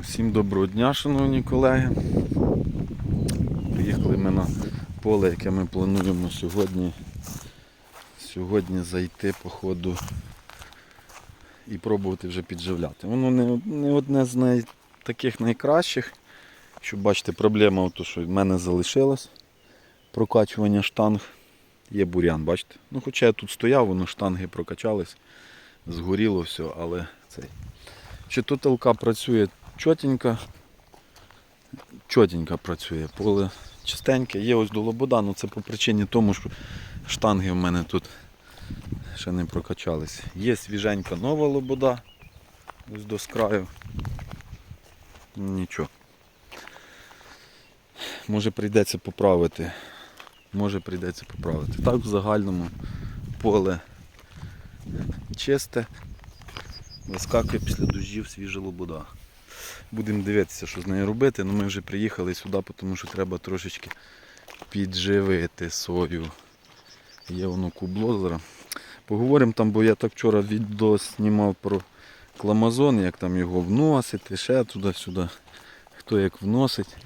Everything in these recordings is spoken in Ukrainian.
Усім доброго дня, шановні колеги. Приїхали ми на поле, яке ми плануємо сьогодні, сьогодні зайти по ходу і пробувати вже підживляти. Воно не, не одне з най, таких найкращих. Що бачите, проблема в тому, що в мене залишилось прокачування штанг. Є бурян, бачите? Ну, хоча я тут стояв, воно штанги прокачались, згоріло все, але цей. Чи тут ЛК працює чотенько, чотенько працює, поле чистеньке, є ось до лобода, ну це по причині тому, що штанги в мене тут ще не прокачались. Є свіженька нова лобода, ось до скраю. Нічого. Може прийдеться поправити. Може прийдеться поправити. Так в загальному поле чисте. Вискакує після дощів свіжа лобода. Будемо дивитися, що з нею робити. Ну, ми вже приїхали сюди, тому що треба трошечки підживити сою. Є воно кубло зараз. Поговоримо там, бо я так вчора відео знімав про кламазон, як там його вносити, ще туди-сюди. Хто як вносить.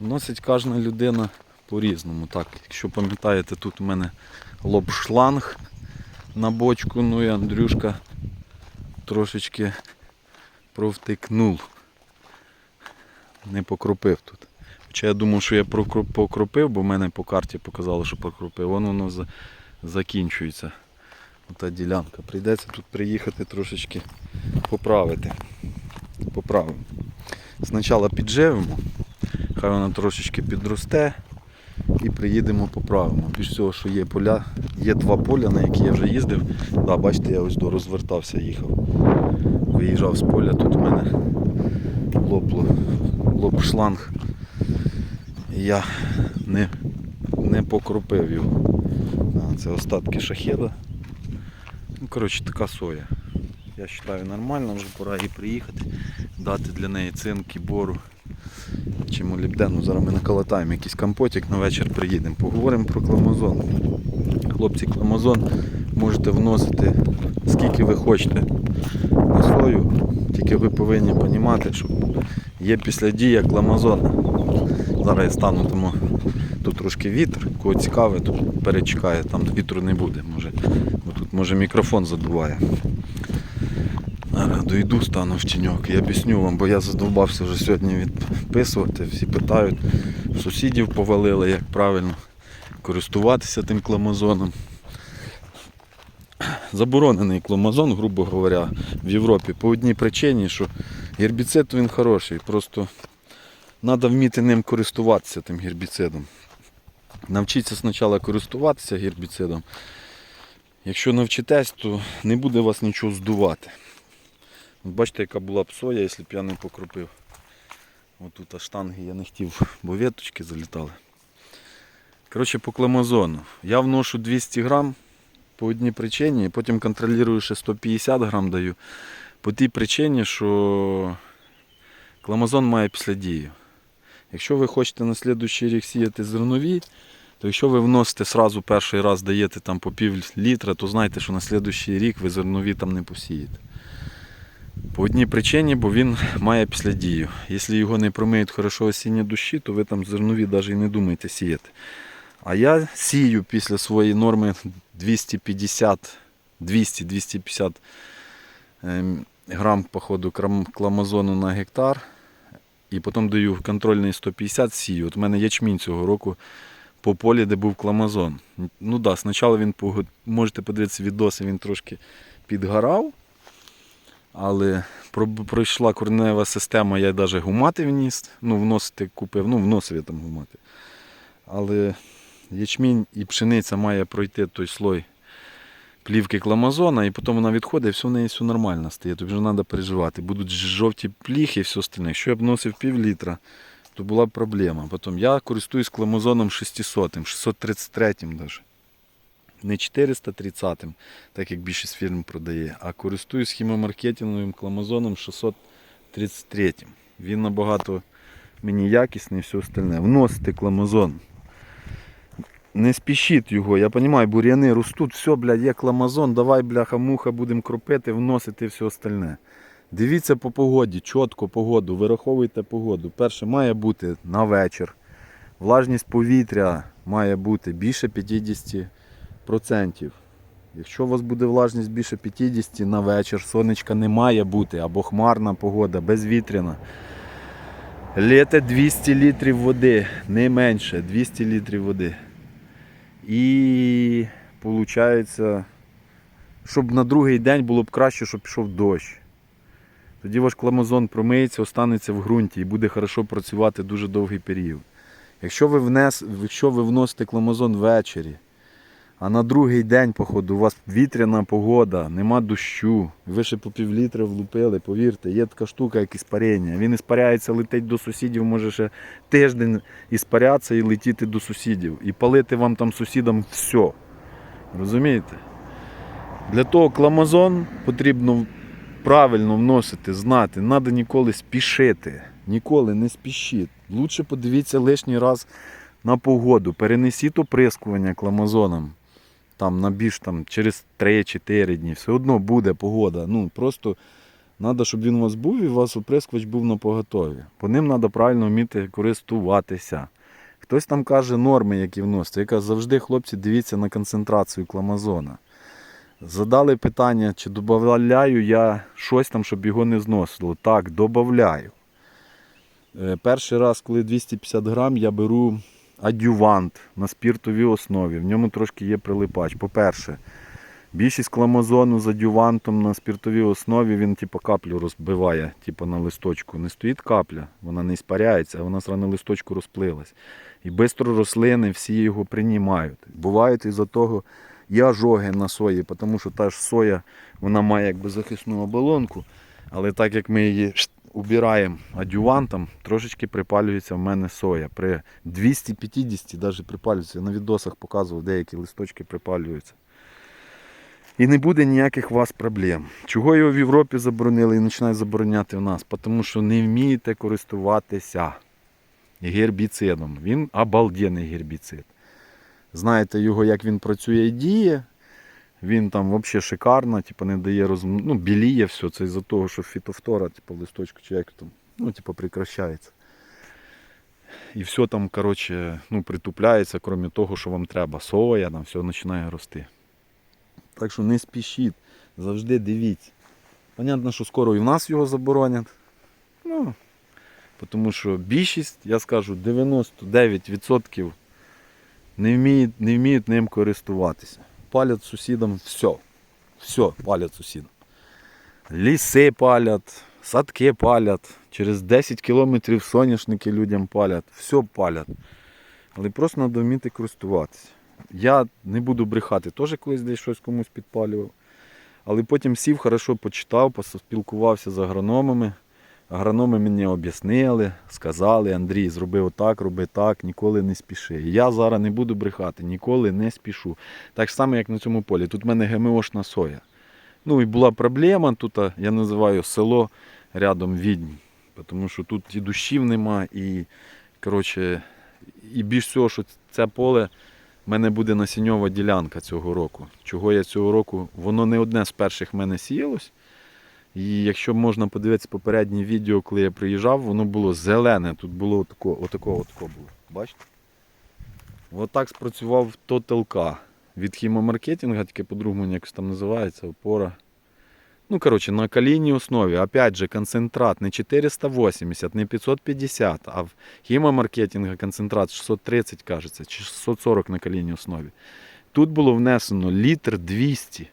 Вносить кожна людина по-різному. Так, якщо пам'ятаєте, тут у мене лоб-шланг на бочку, ну і Андрюшка трошечки провтикнув. Не покропив тут. Хоча я думав, що я покропив, бо в мене по карті показало, що покропив. Воно воно закінчується. Ота ділянка. Прийдеться тут приїхати трошечки поправити. Поправимо. Спочатку підживимо, хай вона трошечки підросте і приїдемо поправимо. Більш всього, що є поля, є два поля, на які я вже їздив. Да, бачите, я ось до розвертався, їхав. Виїжджав з поля, тут у мене лопло, лоп шланг. Я не, не покропив його. А, це остатки шахеда. Ну, коротше, така соя. Я вважаю нормально, вже пора їй приїхати, дати для неї цинки, бору чи молібдену. Зараз ми наколотаємо якийсь компотик, на вечір приїдемо. Поговоримо про кламазон. Хлопці, кламазон можете вносити скільки ви хочете на тільки ви повинні розуміти, що є після дія кламазона. Зараз я стану тому. Тут трошки вітер, кого цікаве, тут перечекає, там вітру не буде, може, бо тут може мікрофон задуває. Дойду, стану в тіньок і об'ясню вам, бо я задовбався вже сьогодні відписувати. Всі питають, сусідів повалили, як правильно користуватися тим кламазоном. Заборонений кламазон, грубо говоря, в Європі по одній причині, що гербіцид він хороший, просто треба вміти ним користуватися тим гербіцидом. Навчіться спочатку користуватися гербіцидом. Якщо навчитесь, то не буде вас нічого здувати. От Бачите, яка була б соя, якщо б я не покропив. Отут штанги я не хотів, бо веточки залітали. Коротше, по кламазону. Я вношу 200 грам по одній причині, потім контролюю ще 150 грам даю. По тій причині, що кламазон має післядію. Якщо ви хочете на слідуючий рік сіяти зернові, то якщо ви вносите сразу перший раз даєте там по пів літра, то знайте, що на слідуючий рік ви зернові там не посієте. По одній причині, бо він має післядію. Якщо його не промиють хорошо осінні дощі, то ви там зернові навіть і не думаєте сіяти. А я сію після своєї норми 250 200-250 ем, грам походу кламазону на гектар. І потім даю контрольний 150 сію. От у мене ячмінь цього року по полі, де був кламазон. Ну да, спочатку він можете подивитися відоси, він трошки підгорав. Але пройшла коренева система, я навіть гумати вніс, ну, вносити купив, ну, вносив я там гумати. Але ячмінь і пшениця має пройти той слой плівки кламазона, і потім вона відходить, і все в неї все нормально стає. Тобі вже треба переживати. Будуть жовті пліхи і все остальне. Якщо я б носив пів літра, то була б проблема. Потім я користуюсь кламазоном 600, 633 навіть. Не 430, так як більшість фірм продає, а користуюсь хімомаркетинговим кламазоном 633. Він набагато мені якісний і все остальне. Вносите кламазон. Не спішіть його, я розумію, бур'яни ростуть, все, блядь, є кламазон, давай, бляха, муха, будемо кропити, вносити все остальне. Дивіться по погоді, чітко погоду, вираховуйте погоду. Перше має бути на вечір. Влажність повітря має бути більше 50%. Якщо у вас буде влажність більше 50% на вечір, сонечка не має бути, або хмарна погода, безвітряна. Лєте 200 літрів води, не менше 200 літрів води. І виходить, щоб на другий день було б краще, щоб пішов дощ. Тоді ваш кламозон промиється, останеться в ґрунті і буде хорошо працювати дуже довгий період. Якщо ви, внес, якщо ви вносите кламазон ввечері, а на другий день, походу, у вас вітряна погода, нема дощу, ви ще по півлітра влупили, повірте, є така штука, як іспарення. Він іспаряється, летить до сусідів, може ще тиждень іспарятися і летіти до сусідів. І палити вам там сусідам все. Розумієте? Для того кламазон потрібно правильно вносити, знати, треба ніколи спішити. Ніколи не спішіть. Лучше подивіться лишній раз на погоду. Перенесіть оприскування кламазоном. Там на більш там через 3-4 дні. Все одно буде погода. Ну просто треба, щоб він у вас був і у вас оприскувач був на поготові. По ним треба правильно вміти користуватися. Хтось там каже норми, які вносити. Я кажу, завжди, хлопці, дивіться на концентрацію кламазона. Задали питання, чи додаю я щось там, щоб його не зносило. Так, додаю. Перший раз, коли 250 грам, я беру адювант на спіртовій основі. В ньому трошки є прилипач. По-перше, більшість кламазону з адювантом на спіртовій основі він типу, каплю розбиває типу, на листочку. Не стоїть капля, вона не іспаряється, а вона на листочку розплилась. І швидко рослини всі його приймають. Бувають із-за того і ожоги на сої, тому що та ж соя вона має якби захисну оболонку, але так як ми її убираємо адювантом, трошечки припалюється в мене соя. При 250 навіть припалюється. На відосах показував, деякі листочки припалюються. І не буде ніяких у вас проблем. Чого його в Європі заборонили і починають забороняти в нас? Тому що не вмієте користуватися гербіцидом. Він обалденний гербіцид. Знаєте його, як він працює і діє. Він там взагалі шикарно, типу, не дає розм... ну, біліє все. Це із-за того, що фітофтора, типу, листочку чи як там, ну, типу, прекращається. І все там, коротше, ну, притупляється, крім того, що вам треба. Соя, там все починає рости. Так що не спішіть, завжди дивіться. Понятно, що скоро і в нас його заборонять. Ну, тому що більшість, я скажу, 99% не вміють, не вміють ним користуватися. Палять сусідам все. Все палять сусідам. Ліси палять, садки палять, через 10 кілометрів соняшники людям палять, все палять. Але просто треба вміти користуватися. Я не буду брехати, теж колись десь щось комусь підпалював. Але потім сів, хорошо почитав, поспілкувався з агрономами. Агрономи мені об'яснили, сказали, Андрій, зроби отак, роби так, ніколи не спіши. Я зараз не буду брехати, ніколи не спішу. Так само, як на цьому полі. Тут в мене ГМОшна соя. Ну і була проблема, тут я називаю село рядом Відні. Тому що тут і душів нема, і коротше, і більш всього, що це поле в мене буде насіньова ділянка цього року. Чого я цього року, воно не одне з перших в мене сіялось. І якщо можна подивитися попереднє відео, коли я приїжджав, воно було зелене. Тут було отако, отако, отако було. Бачите? Отак спрацював ТОТЛК від хімомаркетинга, таке по-другому якось там називається, опора. Ну, коротше, на калійній основі. Опять же, концентрат не 480, не 550, а в хімомаркетинга концентрат 630, кажеться, чи 640 на калійній основі. Тут було внесено літр 200.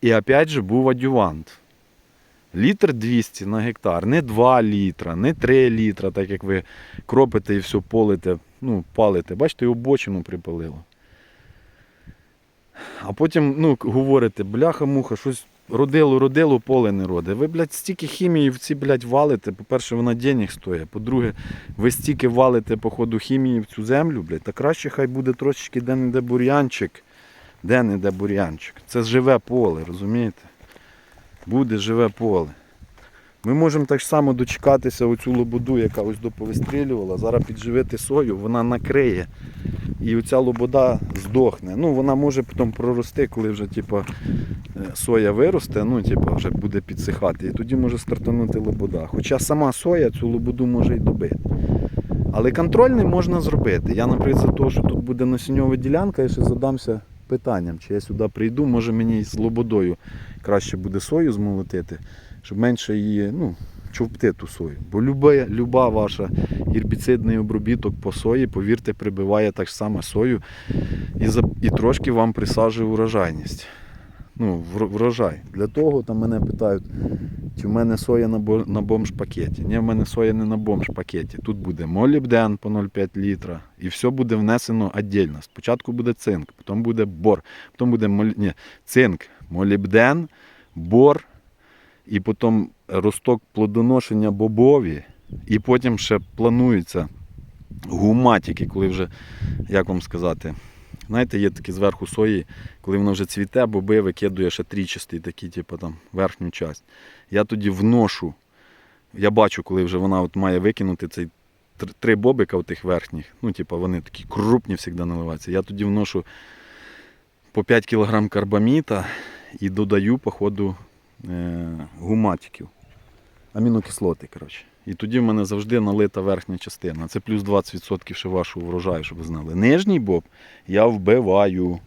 І опять же був адювант. Літр 200 на гектар, не 2 літра, не 3 літра, так як ви кропите і все полите, ну, палите. Бачите, і обочину припалило. А потім ну, говорите, бляха-муха, щось родило, родило, поле не роде. Ви, блядь, стільки хімії в ці, блядь, валите. По-перше, вона денег стоїть. По-друге, ви стільки валите, походу, хімії в цю землю, блядь, та краще хай буде трошечки де-не-де бур'янчик. Де-не-де бур'янчик. Це живе поле, розумієте? Буде живе поле. Ми можемо так само дочекатися оцю лободу, яка ось доповистрілювала. Зараз підживити сою, вона накриє і оця лобода здохне. Ну, вона може потім прорости, коли вже типу, е, соя виросте, ну, типу, вже буде підсихати. І тоді може стартанути лобода. Хоча сама соя цю лободу може й добити. Але контрольний можна зробити. Я, наприклад, за те, що тут буде насінньова ділянка, я ще задамся питанням, чи я сюди прийду, може мені з лободою краще буде сою змолотити, щоб менше її, ну, човпти ту сою. Бо люба, люба ваша гербіцидний обробіток по сої, повірте, прибиває так само сою і, за, і трошки вам присаджує урожайність. Ну, врожай. Для того там мене питають, чи в мене соя на, на бомж-пакеті. Ні, в мене соя не на бомж-пакеті. Тут буде молібден по 0,5 літра. І все буде внесено віддільно. Спочатку буде цинк, потім буде бор, потім буде моль... Ні, цинк, молібден, бор, і потім росток плодоношення бобові, і потім ще планується гуматики, коли вже, як вам сказати, знаєте, є такі зверху сої, коли воно вже цвіте, боби викидує ще трічастий такий, типу там верхню часть. Я тоді вношу, я бачу, коли вже вона от має викинути цей три бобика в тих верхніх, ну, типу, вони такі крупні завжди наливаються. Я тоді вношу по 5 кг карбаміта і додаю, по ходу, е, гуматиків. Амінокислоти, коротше. І тоді в мене завжди налита верхня частина. Це плюс 20% ще вашого врожаю, щоб ви знали. Нижній боб я вбиваю.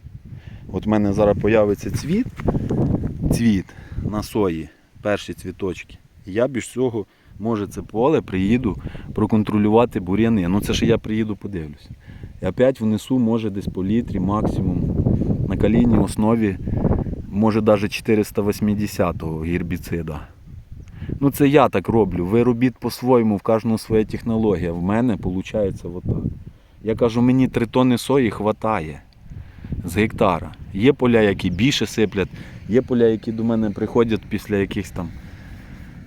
От в мене зараз появиться цвіт, цвіт на сої, перші цвіточки. Я більш всього, може, це поле приїду проконтролювати бур'яни. Ну це ж я приїду, подивлюся. І опять внесу, може, десь по літрі максимум на калійній основі, може навіть 480-го гербіцида. Ну це я так роблю. Ви робіть по-своєму, в кожного своя технологія. В мене виходить отак. Я кажу, мені 3 тонни сої вистачає з гектара. Є поля, які більше сиплять, є поля, які до мене приходять після якихось там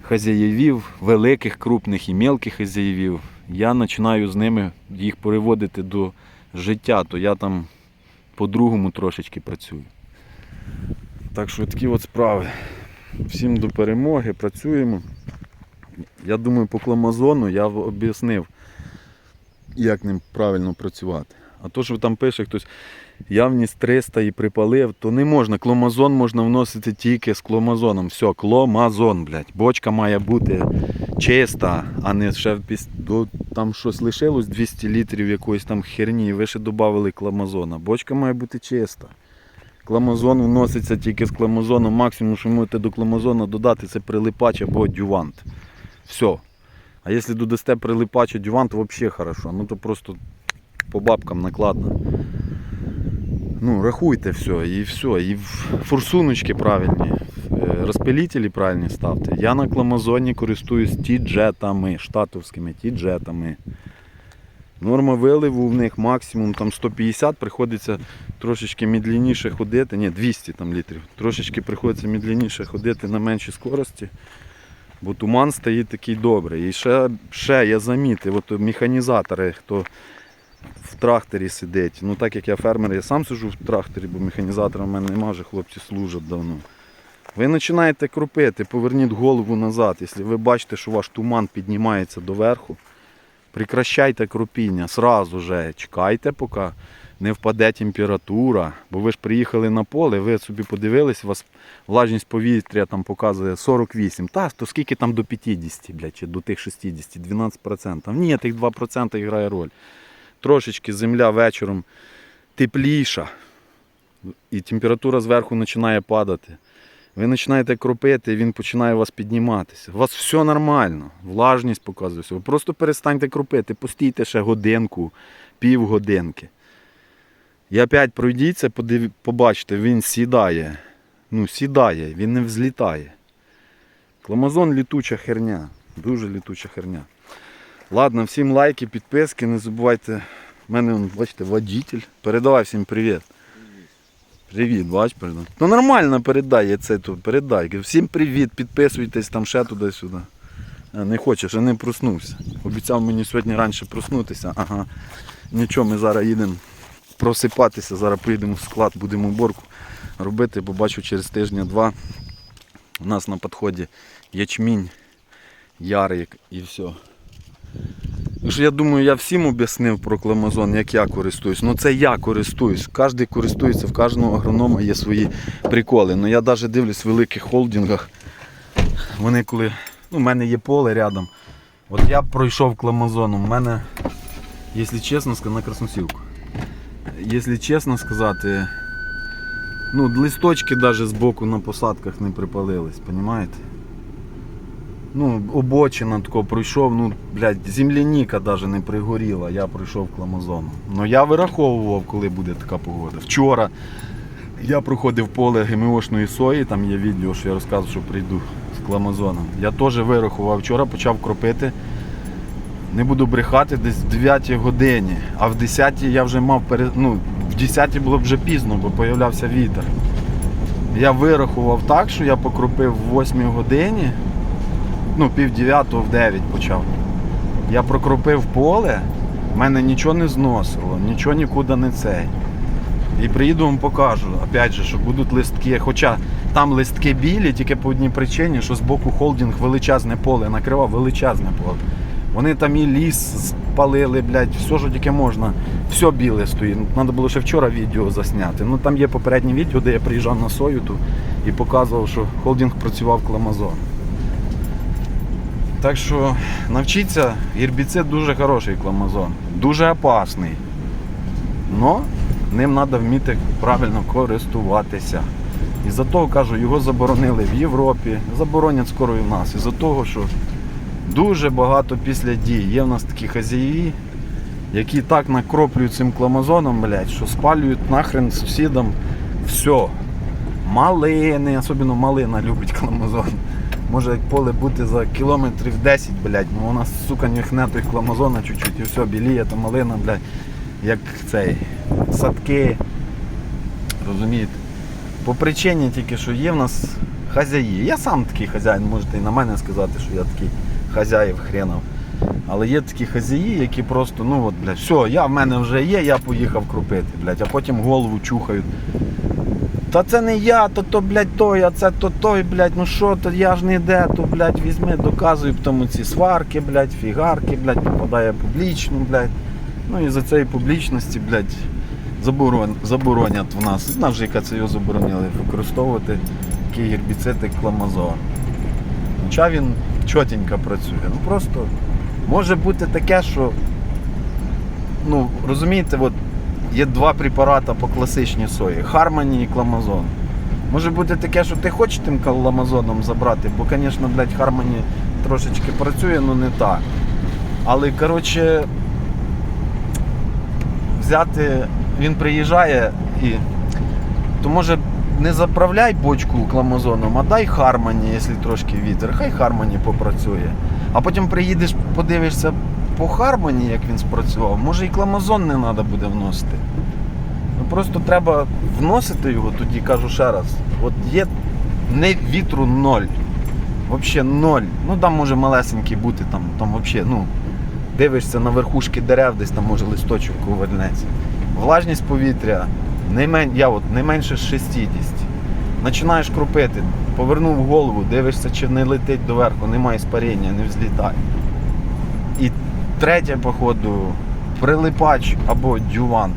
хазяївів, великих, крупних і мелких хазяївів. Я починаю з ними їх переводити до життя, то я там по-другому трошечки працюю. Так що такі от справи. Всім до перемоги, працюємо. Я думаю, по кламазону я об'яснив, як ним правильно працювати. А то, що там пише хтось, я вніс 300 і припалив, то не можна. Кломазон можна вносити тільки з кломазоном. Все, кломазон, блядь. Бочка має бути чиста, а не ще до, там щось лишилось 200 літрів якоїсь там херні, і ви ще додали кламазона. Бочка має бути чиста. Кламазон вноситься тільки з кламазоном. Максимум, що можете до кламазона додати, це прилипач або адювант. Все. А якщо додасте прилипач адювант, то взагалі хорошо. Ну то просто по бабкам накладно. Ну, рахуйте все, і все. І форсуночки правильні, е, розпилітелі правильні ставте. Я на кламазоні користуюсь тіджетами, штатовськими тіджетами. Норма виливу в них максимум там 150, приходиться трошечки медленніше ходити, ні, 200 там літрів. Трошечки приходиться медленніше ходити на меншій скорості, бо туман стоїть такий добрий. І ще, ще я замітив, от механізатори, хто в тракторі сидить. Ну так як я фермер, я сам сиджу в тракторі, бо механізатора в мене немає, вже хлопці служать давно. Ви починаєте кропити, поверніть голову назад. Якщо ви бачите, що ваш туман піднімається доверху, прекращайте кропіння, сразу же чекайте, поки не впаде температура. Бо ви ж приїхали на поле, ви собі подивились, у вас влажність повітря там показує 48. Та, то скільки там до 50, блядь, чи до тих 60, 12%. Ні, тих 2% грає роль. Трошечки земля вечором тепліша, і температура зверху починає падати. Ви починаєте кропити, він починає у вас підніматися. У вас все нормально, влажність показує все. Ви просто перестаньте кропити, постійте ще годинку, півгодинки. І опять пройдіться, подив... побачите, він сідає. Ну, сідає, він не взлітає. Кламазон літуча херня. Дуже літуча херня. Ладно, всім лайки, підписки, не забувайте. У мене, бачите, водитель. Передавай всім привіт. Привіт, бач, передай. Ну нормально передай, я це тут передай. Всім привіт, підписуйтесь там ще туди-сюди. Не хочеш, я не проснувся. Обіцяв мені сьогодні раніше проснутися. Ага. Нічого, ми зараз їдемо просипатися, зараз поїдемо в склад, будемо уборку робити, бо бачу через тижня-два у нас на підході ячмінь, ярик і все. Що я думаю, я всім об'яснив про кламазон, як я користуюсь. Ну це я користуюсь. Кожен користується, в кожного агронома є свої приколи. Ну я навіть дивлюсь в великих холдингах. Вони коли. Ну, в мене є поле рядом. От я пройшов кламазоном. У мене, якщо чесно на красносілку. Якщо чесно сказати, ну, листочки навіть з боку на посадках не припалились, розумієте? Ну, обочина тако пройшов, ну, блядь, земляніка навіть не пригоріла, я пройшов кламазоном. Ну я вираховував, коли буде така погода. Вчора я проходив поле ГМОшної сої, там є відео, що я розказував, що прийду з кламазоном. Я теж вирахував вчора, почав кропити. Не буду брехати, десь в 9 годині, а в 10 я вже мав пере... ну, в 10 було вже пізно, бо появлявся вітер. Я вирахував так, що я покропив в 8 годині, ну, пів 9 в 9 почав. Я прокропив поле, в мене нічого не зносило, нічого нікуди не цей. І приїду вам покажу, опять же, що будуть листки. Хоча там листки білі, тільки по одній причині, що з боку холдинг величезне поле, накривав величезне поле. Вони там і ліс спалили, блядь, все, що тільки можна. Все біле стоїть. Треба було ще вчора відео засняти. Ну там є попереднє відео, де я приїжджав на сою ту і показував, що холдинг працював кламазон. Так що навчіться, гербіцид дуже хороший кламазон, дуже опасний. Но ним треба вміти правильно користуватися. І за того кажу, його заборонили в Європі, заборонять скоро і в нас. І за того, що дуже багато після дій. Є в нас такі хазяї, які так накроплюють цим кламазоном, блядь, що спалюють нахрен сусідам все. Малини, особливо малина любить кламазон. Може як поле бути за кілометрів 10, блядь, ну у нас, сука, нюхне той кламазона чуть-чуть і все, біліє, та малина, блядь, як цей, садки. Розумієте? По причині тільки, що є в нас хазяї. Я сам такий хазяїн, можете і на мене сказати, що я такий хазяїв хренов. Але є такі хазяї, які просто, ну от, блядь, все, я в мене вже є, я поїхав крупити, блядь, а потім голову чухають. Та це не я, то то, блядь, той, а це то той, блядь, ну що то я ж не де, то, блядь, візьми, доказуй, тому ці сварки, блядь, фігарки, блядь, попадає публічно, блядь. Ну і за цієї публічності, блядь, заборон, заборонять в нас. Знав же, яка це його заборонили використовувати такий гербіцид, як кламазон. Хоча він чотенько працює. Ну просто може бути таке, що ну, розумієте, от є два препарати по класичній сої Хармоні і Кламазон. Може бути таке, що ти хочеш тим каламазоном забрати, бо, звісно, блядь, Хармоні трошечки працює, але не так. Але, коротше, взяти, він приїжджає і. То може не заправляй бочку кламазоном, а дай Хармоні, якщо трошки вітер, хай Хармоні попрацює. А потім приїдеш, подивишся по Хармоні, як він спрацював, може і кламазон не треба буде вносити. Ну просто треба вносити його, тоді кажу ще раз. От є не вітру ноль. Взагалі ноль. Ну там може малесенький бути, там, там взагалі, ну, дивишся на верхушки дерев, десь там може листочок ковернеться. Влажність повітря не мен... я от, не менше 60. Починаєш крупити, повернув голову, дивишся, чи не летить доверху, немає спаріння, не взлітає. Третє, походу, прилипач або дювант.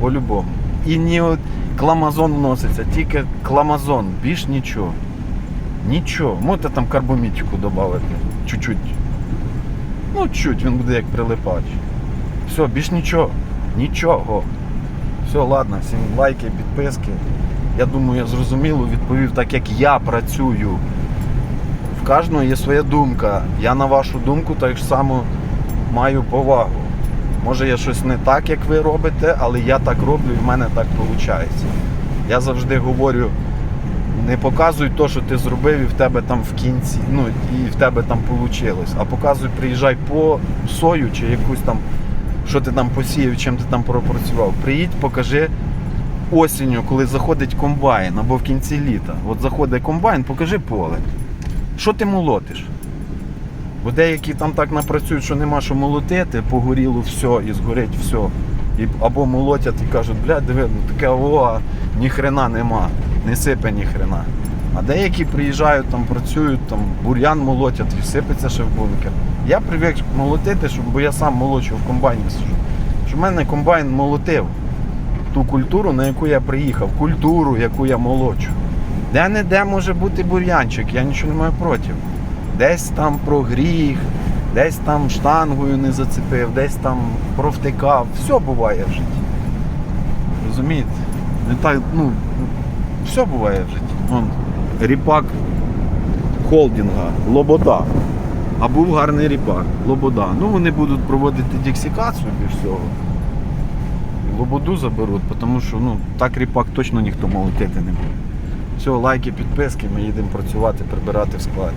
По-любому. І ні от кламазон вноситься, тільки кламазон, більш нічого. Нічого. Можете там карбомітику додати. Чуть-чуть. Ну, чуть, він буде як прилипач. Все, більш нічого. Нічого. Все, ладно, всім лайки, підписки. Я думаю, я зрозуміло відповів так, як я працюю. В кожного є своя думка. Я на вашу думку так само маю повагу. Може я щось не так, як ви робите, але я так роблю і в мене так виходить. Я завжди говорю, не показуй то, що ти зробив, і в тебе там в кінці, ну і в тебе там вийшло. А показуй, приїжджай по сою чи якусь там, що ти там посіяв, чим ти там пропрацював. Приїдь, покажи осінню, коли заходить комбайн або в кінці літа. От заходить комбайн, покажи поле. Що ти молотиш? Бо деякі там так напрацюють, що нема що молотити, погоріло все і згорить все. І, або молотять і кажуть, бля, диви, ну таке о, ні хрена нема, не сипе ні хрена. А деякі приїжджають, там працюють, там бур'ян молотять і сипеться ще в бункер. Я привик молотити, щоб, бо я сам молочу в комбайні сижу. Щоб в мене комбайн молотив ту культуру, на яку я приїхав, культуру, яку я молочу. Де не де може бути бур'янчик, я нічого не маю проти. Десь там прогріх, десь там штангою не зацепив, десь там провтикав. Все буває в житті. Розумієте? Так, ну, все буває в житті. Вон, ріпак холдинга, Лобода. А був гарний ріпак, Лобода. Ну вони будуть проводити дексикацію більш всього. Лободу заберуть, тому що ну, так ріпак точно ніхто молотити не буде. Все, лайки, підписки, ми їдемо працювати, прибирати в складі.